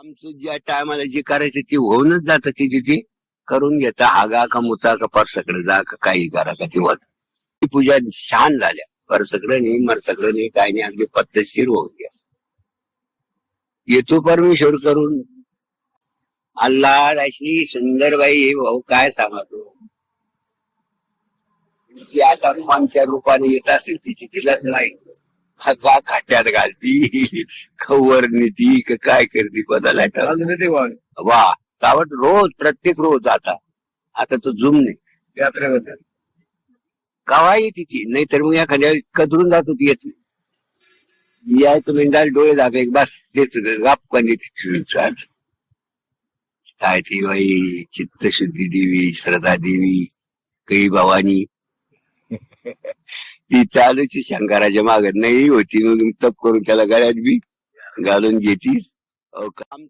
आमचं ज्या टायमाला जे करायचं ते होऊनच जातं ते तिथे करून घेता. आगा का मुता का परसकडे जा का काही करा का ते होत. ती पूजा छान झाल्या. परसकडं नाही मरसकडं नाही काही नाही. अगदी पद्धतशीर होऊन घ्या येतो परमेश्वर करून. अल्लाह अशी सुंदर बाई हे भाऊ काय सांगा तू ती आता माणच्या रूपाने येत असेल तिची तिला नाही का खाट्यात घालती. खवर नेती का काय करते ठाऊक. वा गावात रोज प्रत्येक रोज आता. आता तो जुम नाही. यात्रेमध्ये कवा येते ती नाहीतर मग एखाद्या कदरून जातो ती येत नाही. यायचं मेंढाल डोळे लागले की बस देत गापकाने काय ती बाई? चित्तशुद्धी देवी श्रद्धा देवी काही भवानी. चालूच शंकराच्या मागत नाही होती. तप करून त्याला गळ्यात बी घालून घेतील काम